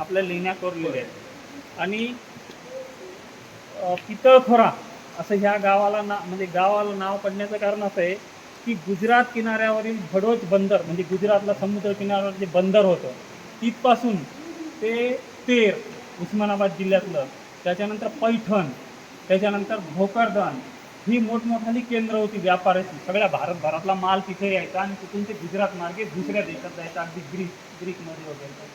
आपल्या लेण्या कोरलेल्या आहेत. आणि पितळखोरा असं ह्या गावाला ना म्हणजे गावाला नाव पडण्याचं कारण असं आहे की गुजरात किनाऱ्यावरील भडोच बंदर म्हणजे गुजरातला समुद्र किनाऱ्यावर जे बंदर होतं तिथपासून ते तेर उस्मानाबाद जिल्ह्यातलं त्याच्यानंतर पैठण त्याच्यानंतर भोकरदन ही मोठमोठाली केंद्र होती व्यापाराची. सगळ्या भारतभरातला माल तिथे यायचा आणि तिथून ते गुजरात मार्गे दुसऱ्या देशात जायचा अगदी ग्रीक ग्रीकमध्ये वगैरे.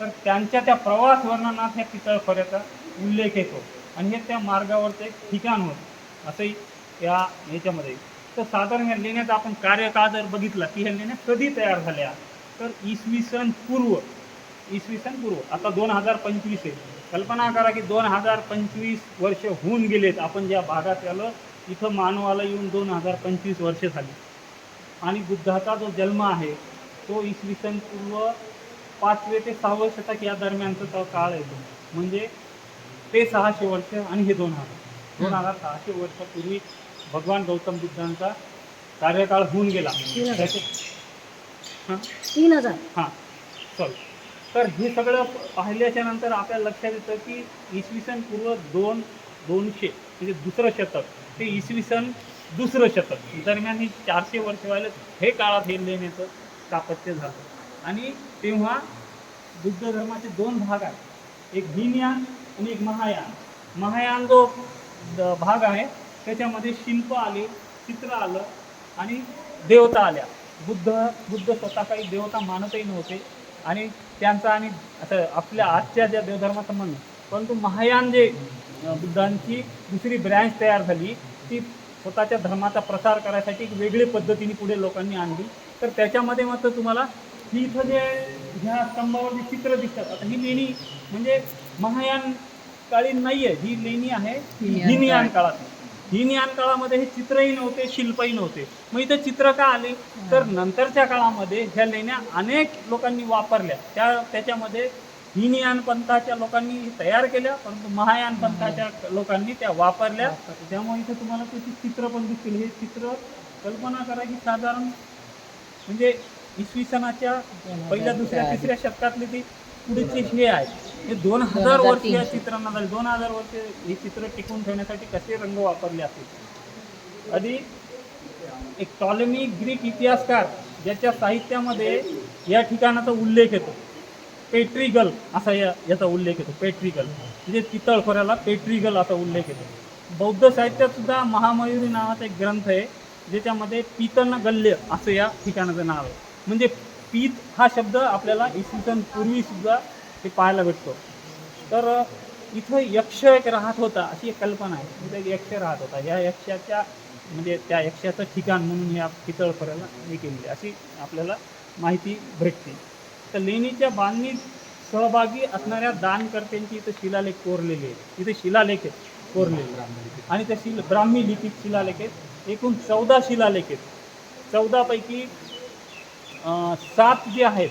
तर त्यांच्या त्या प्रवास वर्णनात ह्या पितळखोऱ्याचा उल्लेख येतो. आणि हे त्या मार्गावरचं एक ठिकाण होतं. असंही या ह्याच्यामध्ये तर साधारण ह्या लेण्याचा आपण कार्यकाळ जर बघितला की ह्या लेण्या कधी तयार झाल्या? तर इसवी सन पूर्व. इसवी सन पूर्व. आता दोन हजार पंचवीस आहे. कल्पना करा की दोन हजार पंचवीस वर्ष होऊन गेलेत. आपण ज्या भागात आलं इथं मानवाला येऊन दोन हजार पंचवीस वर्ष झाली. आणि बुद्धाचा जो जन्म आहे तो इसवी सन पूर्व पाचवे ते सहावं शतक या दरम्यानचा तो काळ येतो. म्हणजे ते सहाशे वर्ष आणि हे दोन हजार. दोन हजार सहाशे वर्षापूर्वी भगवान गौतम बुद्धांचा कार्यकाळ होऊन गेला. तीन हजार. हां? हां. चल. तर हे सगळं पाहिल्याच्या नंतर आपल्या लक्षात येतं की इसवी सन पूर्व दोन दोनशे म्हणजे दुसरं शतक. ते इसवी सन दुसरं शतक. दरम्यान ही चारशे वर्ष व्हायला हे काळात हे लेण्याचं स्थापत्य झालं. आणि तेव्हा बुद्ध धर्माचे दोन भाग आहेत. एक हीनयान आणि एक महायान. महायान जो भाग आहे त्याच्यामध्ये शिल्प आले चित्र आलं आणि देवता आल्या. बुद्ध बुद्ध स्वतः काही देवता मानतही नव्हते. आणि त्यांचा आणि आता आपल्या आजच्या ज्या देवधर्माचं म्हणणं परंतु महायान जे बुद्धांची दुसरी ब्रँच तयार झाली ती स्वतःच्या धर्माचा प्रसार करायसाठी एक वेगळी पद्धतीने पुढे लोकांनी आणली. तर त्याच्यामध्ये मात्र तुम्हाला ही इथं जे ह्या स्तंभावर जे चित्र दिसतात. आता ही लेणी म्हणजे महायान काळी नाही आहे ही लेणी आहे हिनयान हिनयान काळात. हिनयान काळामध्ये हे चित्रही नव्हते शिल्पही नव्हते. मग इथं चित्र का आले? तर नंतरच्या काळामध्ये ह्या लेण्या अनेक लोकांनी वापरल्या. त्या त्याच्यामध्ये हिनयान पंथाच्या लोकांनी तयार केल्या परंतु महायान पंथाच्या लोकांनी त्या वापरल्या. त्यामुळे इथे तुम्हाला त्याची चित्र पण दिसतील हे चित्र कल्पना करा की साधारण म्हणजे इसवी सणाच्या पहिल्या दुसऱ्या तिसऱ्या शतकातले ते पुढचे हे आहे. हे दोन हजार वर्ष या चित्रांना झाले. दोन हजार वर्ष हे चित्र टिकून ठेवण्यासाठी कसे रंग वापरले असतील? आधी एक टॉलेमी ग्रीक इतिहासकार ज्याच्या साहित्यामध्ये या ठिकाणाचा उल्लेख येतो. पेट्रिगल असा या याचा उल्लेख येतो. पेट्रिगल. म्हणजे पितळखोऱ्याला पेट्रिगल असा उल्लेख येतो. बौद्ध साहित्यात सुद्धा महामयुरी नावाचा एक ग्रंथ आहे ज्याच्यामध्ये पीतन गल्य असं या ठिकाणाचं नाव आहे. म्हणजे पीत हा शब्द आपल्याला इसवी सन पूर्वी सुद्धा ते पाहायला भेटतो. तर इथं यक्ष एक राहत होता अशी एक कल्पना आहे. तिथं एक यक्ष राहत होता. या यक्षाच्या म्हणजे त्या यक्षाचं ठिकाण म्हणून या पितळपर्याला हे केलेली अशी आपल्याला माहिती भेटते. तर लेणीच्या बांधणीत सहभागी असणाऱ्या दानकर्त्यांची इथं शिलालेख कोरलेले आहेत. इथे शिलालेख आहेत कोरलेले आणि त्या शिल ब्राह्मी लिपीत शिलालेख आहेत. एकूण चौदा शिलालेख आहेत. चौदापैकी सात जे आहेत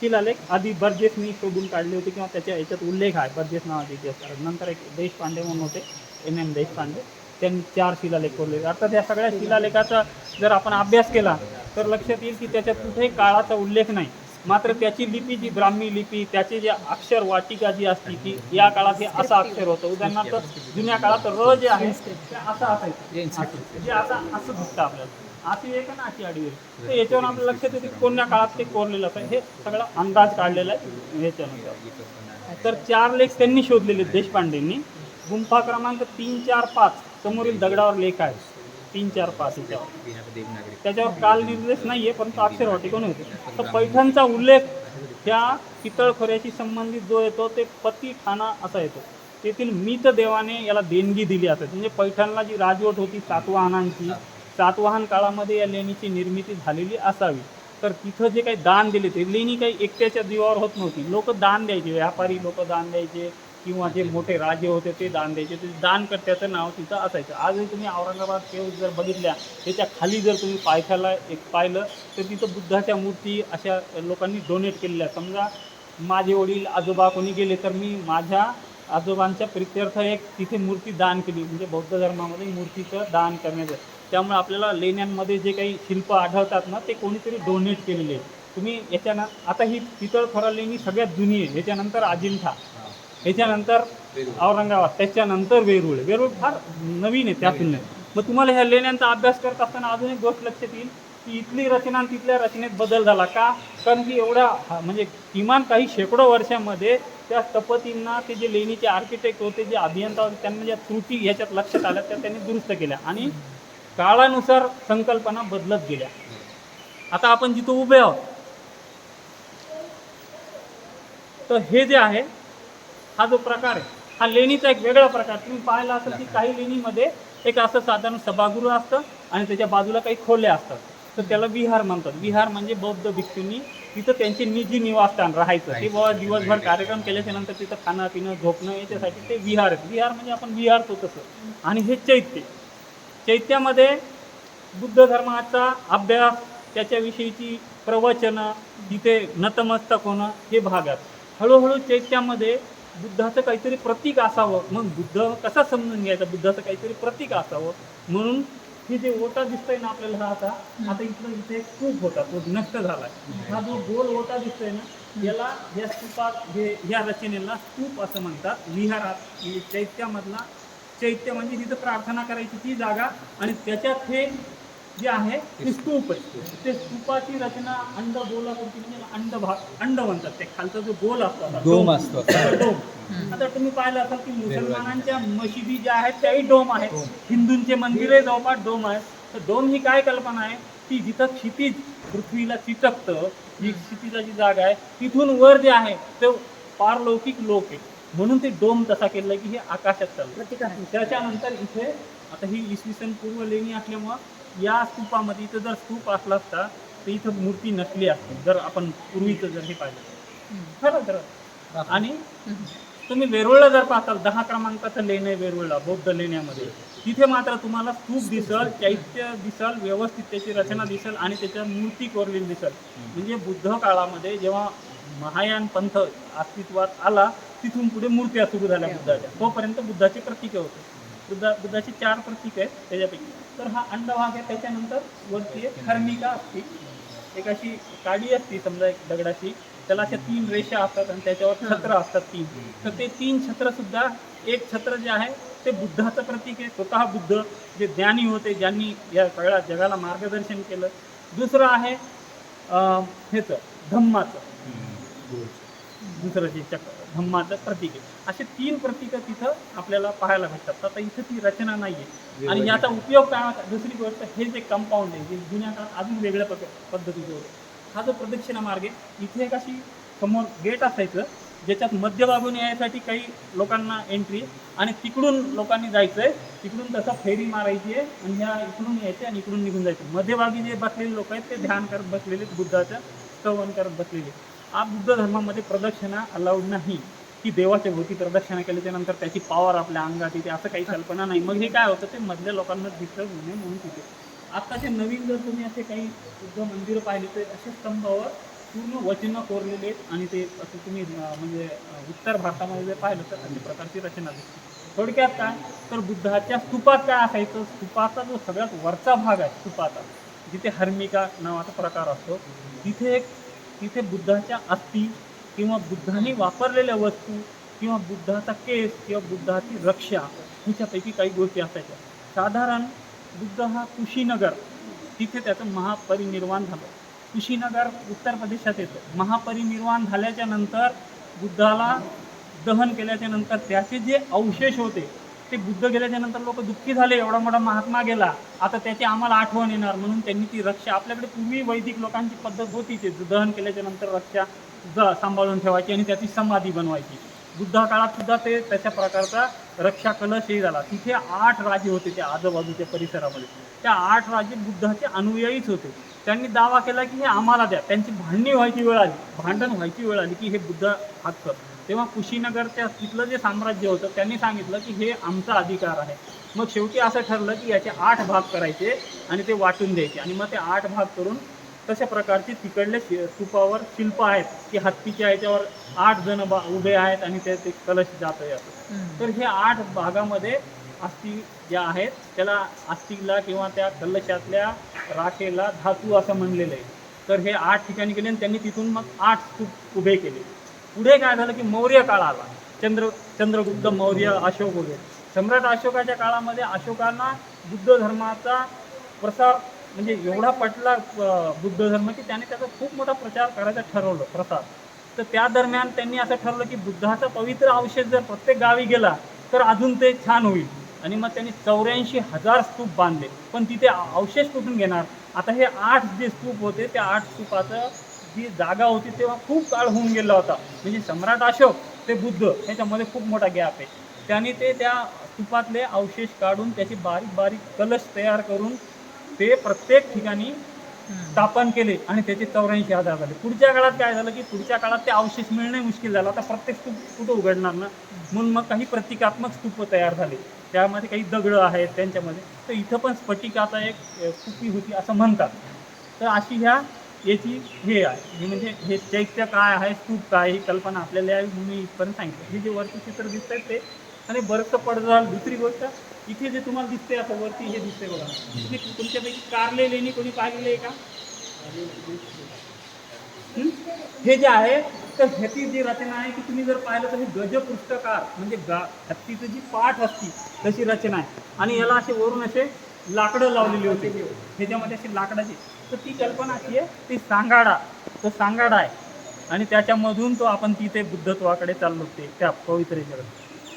शिलालेख आधी बर्जेसनी शोधून काढले होते किंवा त्याच्या याच्यात उल्लेख आहे. बर्जेस नावाचे इतिहासकार नंतर एक देशपांडे म्हणून होते एम एम देशपांडे. त्यांनी चार शिलालेख कोरले अर्थात या सगळ्या शिलालेखाचा जर आपण अभ्यास केला तर लक्षात येईल की त्याच्यात कुठेही काळाचा उल्लेख नाही. मात्र त्याची लिपी जी ब्राह्मी लिपी त्याचे जे अक्षर वाटिका जी असती की या काळात हे असं अक्षर होतं. उदाहरणार्थ जुन्या काळात र जे आहे ते असं असायचं. जे आता असं दिसतं आपल्याला. अशी एक ना अशी आडवी तर याच्यावर आपल्या लक्षात येते कोणत्या काळात ते कोरलेलं असं हे सगळं अंदाज काढलेला आहे. ह्याच्यानुसार तर चार लेख त्यांनी शोधलेले देशपांडेंनी. गुंफा क्रमांक तीन चार पाच. समोरील दगडावर लेख आहे. तीन चार पाच याच्यावर. त्याच्यावर काल निर्देश नाही आहे परंतु अक्षर वाटिकून होते. तर पैठणचा उल्लेख त्या पितळखोऱ्याशी संबंधित जो येतो ते पती ठाणा असा येतो. तेथील मित देवाने याला देणगी दिली असते म्हणजे पैठणला जी राजवट होती सातवाहनांची सातवाहन काळामध्ये या लेणीची निर्मिती झालेली असावी. तर तिथं जे काही दान दिले ते लेणी काही एकट्याच्या जीवावर होत नव्हती. लोक दान द्यायचे व्यापारी लोक दान द्यायचे किंवा जे मोठे राजे होते ते दान द्यायचे. ते दानकर्त्याचं नाव तिथं असायचं. आजही तुम्ही औरंगाबाद केव जर बघितल्या त्याच्याखाली जर तुम्ही पायथ्याला एक पाहिलं तर तिथं बुद्धाच्या मूर्ती अशा लोकांनी डोनेट केलेल्या. समजा माझे वडील आजोबा कोणी गेले तर मी माझ्या आजोबांच्या प्रित्यर्थ एक तिथे मूर्ती दान केली. म्हणजे बौद्ध धर्मामध्ये मूर्तीचं दान करण्याचं. त्यामुळे आपल्याला लेण्यांमध्ये जे काही शिल्प आढळतात ना ते कोणीतरी डोनेट केलेले तुम्ही याच्यानं आता ही पितळखोरा लेणी सगळ्यात जुनी आहे याच्यानंतर अजिंठा याच्यानंतर औरंगाबाद त्याच्यानंतर वेरूळ. वेरूळ फार नवीन आहे त्या तुलनेत. मग तुम्हाला ह्या लेण्यांचा अभ्यास करत असताना अजून एक गोष्ट लक्षात येईल की इथली रचना आणि तिथल्या रचनेत बदल झाला का? कारण की एवढ्या म्हणजे किमान काही शेकडो वर्षामध्ये त्या स्थपतींना ते जे लेणीचे आर्किटेक्ट होते जे अभियंता होते त्यांना ज्या त्रुटी ह्याच्यात लक्षात आल्या त्या त्यांनी दुरुस्त केल्या. आणि काळानुसार संकल्पना बदलत गेल्या. आता आपण जिथं उभे आहोत तर हे जे आहे हा जो प्रकार आहे हा लेणीचा एक वेगळा प्रकार. तुम्ही पाहिला असेल की काही लेणीमध्ये एक असं साधारण सभागृह असतं आणि त्याच्या बाजूला काही खोल्या असतात. तर त्याला विहार म्हणतात. विहार म्हणजे बौद्ध भिक्षूंनी तिथं त्यांचे निजी निवासस्थान राहायचं. ते बाबा दिवसभर कार्यक्रम केल्याच्यानंतर तिथं खाणं पिणं झोपणं याच्यासाठी ते विहार आहेत. विहार म्हणजे आपण विहारतो तसं. आणि हे चैत्य. चैत्यामध्ये बुद्ध धर्माचा अभ्यास त्याच्याविषयीची प्रवचनं तिथे नतमस्तक होणं हे भाग आहेत हळूहळू चैत्यामध्ये बुद्धाचं काहीतरी प्रतीक असावं. मग बुद्ध कसा समजून घ्यायचा? बुद्धाचं काहीतरी प्रतीक असावं. म्हणून हे जे ओटा दिसतोय ना आपल्याला हा आता आता इथलं इथे एक स्तूप होता. तो नष्ट झालाय. हा जो गोल ओटा दिसतोय ना याला या स्तूपात हे या रचनेला स्तूप असं म्हणतात. विहारात म्हणजे चैत्यामधला चैत्य म्हणजे तिथं प्रार्थना करायची ती जागा आणि त्याच्यात हे जे आहे ते स्तूप आहे. ते स्तूपाची रचना अंड गोलाकृती म्हणजे अंड भाग अंड म्हणतात ते. खालचा जो गोल असतो असा, डोम असतो. डोम. आता तुम्ही पाहिलं असाल की मुसलमानांच्या मशिदी ज्या आहेत त्याही डोम आहेत. हिंदूंचे मंदिरही जवळपास डोम आहेत. तर डोम ही काय कल्पना आहे? की जिथं क्षितिज पृथ्वीला चिटकतं जी क्षितिजाची जागा आहे. तिथून वर जे आहे ते पारलौकिक लोक आहे म्हणून ते डोम तसा केलं की हे आकाशात चालतं त्याच्यानंतर इथे आता ही इसवी सन पूर्व लेणी असल्यामुळं या स्तूपामध्ये इथं जर स्तूप असला असता तर इथं मूर्ती नसली असती जर आपण पूर्वीचं जर हे पाहिलं. खरं खरं. आणि तुम्ही वेरूळला जर पाहताल दहा क्रमांकाचं लेणं आहे वेरूळला बौद्ध लेण्यामध्ये. तिथे मात्र तुम्हाला स्तूप दिसल चैत्य दिसल व्यवस्थित त्याची रचना दिसल आणि त्याच्या मूर्ती कोरलेली दिसल. म्हणजे बुद्ध काळामध्ये जेव्हा महायान पंथ अस्तित्वात आला तिथून पुढे मूर्त्या सुरू झाल्या बुद्धाच्या. तोपर्यंत बुद्धाचे प्रतीक होते. बुद्धा बुद्धाची चार प्रतीक आहेत त्याच्यापैकी. तर हा अंडभाग आहे त्याच्यानंतर वरती एक हर्मिका असते. एक अशी काडी असते समजा एक दगडाची. त्याला अशा तीन रेषा असतात आणि त्याच्यावर छत्र असतात तीन. तर ते तीन छत्र सुद्धा एक छत्र जे आहे ते बुद्धाचं प्रतीक आहे. स्वतः बुद्ध जे ज्ञानी होते ज्यांनी या सगळ्या जगाला मार्गदर्शन केलं. दुसरं आहे अं, ह्याचं धम्माचं. दुसरं जे चक्र धम्माचं प्रतीक आहे. असे तीन प्रतीक तिथं आपल्याला पाहायला भेटतात. आता इथं ती रचना नाही आहे आणि याचा उपयोग काय दुसरी गोष्ट हे जे कंपाऊंड आहे जे जुन्या काळात अजून वेगळ्या पद्धतीचं होतं. हा जो प्रदक्षिणा मार्ग आहे इथे एक अशी समोर गेट असायचं ज्याच्यात मध्यभागून यायसाठी काही लोकांना एंट्री आणि तिकडून लोकांनी जायचं आहे तिकडून तसं फेरी मारायची आहे आणि ह्या इकडून यायचे आणि इकडून निघून जायचं. मध्यभागी जे बसलेले लोक आहेत ते ध्यान करत बसलेले बुद्धाचं स्तवन करत बसलेले हा बुद्ध धर्मामध्ये प्रदक्षिणा अलाउड नाही. की देवाच्या भोवती प्रदक्षिणा केली त्यानंतर त्याची पॉवर आपल्या अंगात येते असं काही कल्पना नाही. मग हे काय होतं? ते मधल्या लोकांना डिस्टर्ब होऊ नये म्हणून तिथे. आत्ताचे नवीन जर तुम्ही असे काही बुद्ध मंदिरं पाहिले तर असे स्तंभावर पूर्ण वचनं कोरलेले आहेत आणि ते असं तुम्ही म्हणजे उत्तर भारतामध्ये जर पाहिलं तर अशा प्रकारची रचना दिसते. थोडक्यात काय? तर बुद्धाच्या स्तूपात काय असायचं? स्तूपाचा जो सगळ्यात वरचा भाग आहे स्तूपाचा जिथे हर्मिका नावाचा प्रकार असतो तिथे एक तिथे बुद्धाच्या अस्थी किंवा बुद्धाने वापरलेल्या वस्तू किंवा बुद्धाचा केस किंवा बुद्धाची रक्षा ह्याच्यापैकी काही गोष्टी असायच्या. साधारण बुद्ध हा कुशीनगर तिथे त्याचं महापरिनिर्वाण झालं. कुशीनगर उत्तर प्रदेशात येतं. महापरिनिर्वाण झाल्याच्यानंतर बुद्धाला दहन केल्याच्यानंतर त्याचे जे अवशेष होते ते बुद्ध गेल्याच्यानंतर लोक दुःखी झाले एवढा मोठा महात्मा गेला. आता त्याची आम्हाला आठवण येणार. म्हणून त्यांनी ती रक्षा आपल्याकडे पूर्वी वैदिक लोकांची पद्धत होती ते दहन केल्याच्यानंतर रक्षा ज सांभाळून ठेवायची आणि त्याची समाधी बनवायची. बुद्धा काळात सुद्धा ते तशा प्रकारचा रक्षा कलशही झाला. तिथे आठ राजे होते त्या आजूबाजूच्या परिसरामध्ये. त्या आठ राजे बुद्धाचे अनुयायीच होते. त्यांनी दावा केला की हे आम्हाला द्या. त्यांची भांडणी व्हायची वेळ आली. भांडण व्हायची वेळ आली की हे बुद्ध हक्क तेव्हा कुशीनगरच्या तिथलं जे साम्राज्य होतं त्यांनी सांगितलं की हे आमचा अधिकार आहे. मग शेवटी असं ठरलं की याचे आठ भाग करायचे आणि ते वाटून द्यायचे. आणि मग ते आठ भाग करून तशा प्रकारचे तिकडले स्तूपावर शिल्प आहेत की हत्तीच्या याच्यावर आठ जण बा उभे आहेत आणि ते ते कलश जात आहे असं. तर हे आठ भागामध्ये अस्थि ज्या आहेत त्याला अस्थिला किंवा त्या कलशातल्या राखेला धातू असं म्हणलेलं आहे. तर हे आठ ठिकाणी केले आणि त्यांनी तिथून मग आठ स्तूप उभे केले. पुढे काय झालं की मौर्य काळ आला. चंद्र चंद्रगुप्त मौर्य अशोक वगैरे. सम्राट अशोकाच्या काळामध्ये अशोकांना बुद्ध धर्माचा प्रसार म्हणजे एवढा पटला बुद्ध धर्म की त्याने त्याचा खूप मोठा प्रचार करायचा ठरवलं प्रसार. तर त्या दरम्यान त्यांनी असं ठरवलं की बुद्धाचा पवित्र अवशेष जर प्रत्येक गावी गेला तर अजून ते छान होईल. आणि मग त्यांनी चौऱ्याऐंशी हजार स्तूप बांधले. पण तिथे अवशेष कुठून घेणार? आता हे आठ जे स्तूप होते त्या आठ स्तूपाचं जी जागा होती तेव्हा खूप काळ होऊन गेला होता. म्हणजे सम्राट अशोक ते बुद्ध ह्याच्यामध्ये खूप मोठा गॅप आहे. त्यांनी ते त्या स्तूपातले अवशेष काढून त्याची बारीक बारीक कलश तयार करून ते प्रत्येक ठिकाणी स्थापन केले आणि त्याचे चौऱ्याऐंशी हजार झाले. पुढच्या काळात काय झालं की पुढच्या काळात ते अवशेष मिळणे मुश्किल झालं. आता प्रत्येक स्तूप कुठं उघडणार ना? म्हणून मग काही प्रतिकात्मक स्तूप तयार झाले. त्यामध्ये काही दगडं आहेत त्यांच्यामध्ये. तर इथं पण स्फटिकाचा एक स्तूपी होती असं म्हणतात. तर अशी ह्या याची हे आहे. हे म्हणजे हे चैत्य काय आहे स्तूप काय ही कल्पना आपल्याला या म्हणून मी इथपर्यंत सांगितलं. हे जे वरती चित्र दिसत आहेत ते आणि बरंचसं पडझाल झालं दुसरी गोष्ट इथे जे तुम्हाला दिसते आता वरती हे दिसते बघा. इथे तुमच्यापैकी कारले लेणी कोणी पाहिले आहे का? हे जे आहे तर ह्याची जी रचना आहे की तुम्ही जर पाहिलं तर हे गजपृष्ठकार म्हणजे गा हत्तीचं जी पाठ असती तशी रचना आहे. आणि याला असे वरून असे लाकडं लावलेली होती. ह्याच्यामध्ये अशी लाकडाची. तर ती कल्पना अशी आहे ती सांगाडा. तो सांगाडा आहे. आणि त्याच्यामधून तो आपण तिथे बुद्धत्वाकडे चाललो ते त्या पवित्र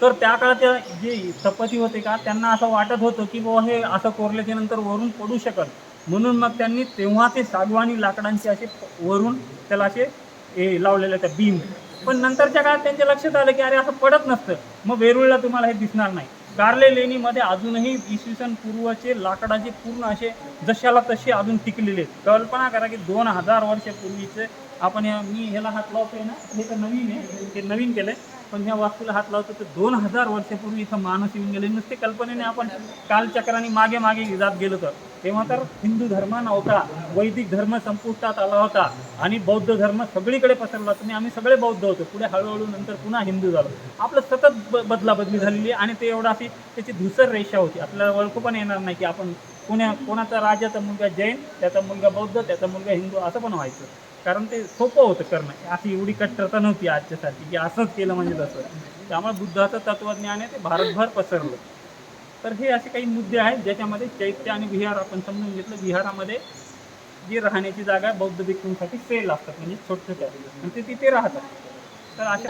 तर त्या काळात जे तपती होते का त्यांना असं वाटत होतं की बाबा हे असं कोरल्याच्या नंतर वरून पडू शकल. म्हणून मग त्यांनी तेव्हा ते सागवानी लाकडांचे असे वरून त्याला असे हे लावलेले त्या बीम. पण नंतरच्या काळात त्यांच्या लक्षात आलं की अरे असं पडत नसतं. मग वेरुळला तुम्हाला हे दिसणार नाही. कारले लेणीमध्ये अजूनही इसवी सन पूर्वचे लाकडाचे पूर्ण असे जशाला तसे अजून टिकलेले आहेत. कल्पना करा की दोन हजार वर्षापूर्वीचे आपण या मी ह्याला हात लावतोय ना हे तर नवीन आहे हे नवीन केलंय. पण ह्या वास्तूला हात लावतो तर दोन हजार वर्षापूर्वी इथं माणूस येऊन गेले. नुसते कल्पनेने आपण कालचक्राने मागे मागे जात गेलो तर. तेव्हा तर हिंदू धर्म नव्हता वैदिक धर्म संपुष्टात आला होता आणि बौद्ध धर्म सगळीकडे पसरला होता. आणि आम्ही सगळे बौद्ध होतो. पुढे हळूहळू नंतर पुन्हा हिंदू झालो. आपलं सतत ब- बदलाबदली झालेली आहे आणि ते एवढं अशी त्याची धुसर रेषा होती. आपल्याला ओळखू पण येणार नाही की आपण कोण्या कोणाचा राजाचा मुलगा जैन त्याचा मुलगा बौद्ध त्याचा मुलगा हिंदू असं पण व्हायचं. कारण ते सोपं होतं करणं. अशी एवढी कट्टरता नव्हती आजच्यासाठी की असंच केलं म्हणजे तसं. त्यामुळे बुद्धाचं तत्वज्ञान आहे ते भारतभर पसरलं. तर हे असे काही मुद्दे आहेत ज्याच्यामध्ये चैत्य आणि विहार आपण समजून घेतलं. विहारामध्ये जी राहण्याची जागा आहे बौद्ध भिक्षूंसाठी सेल असतात म्हणजे छोटे छोटे आणि ते तिथे राहतात. तर अशा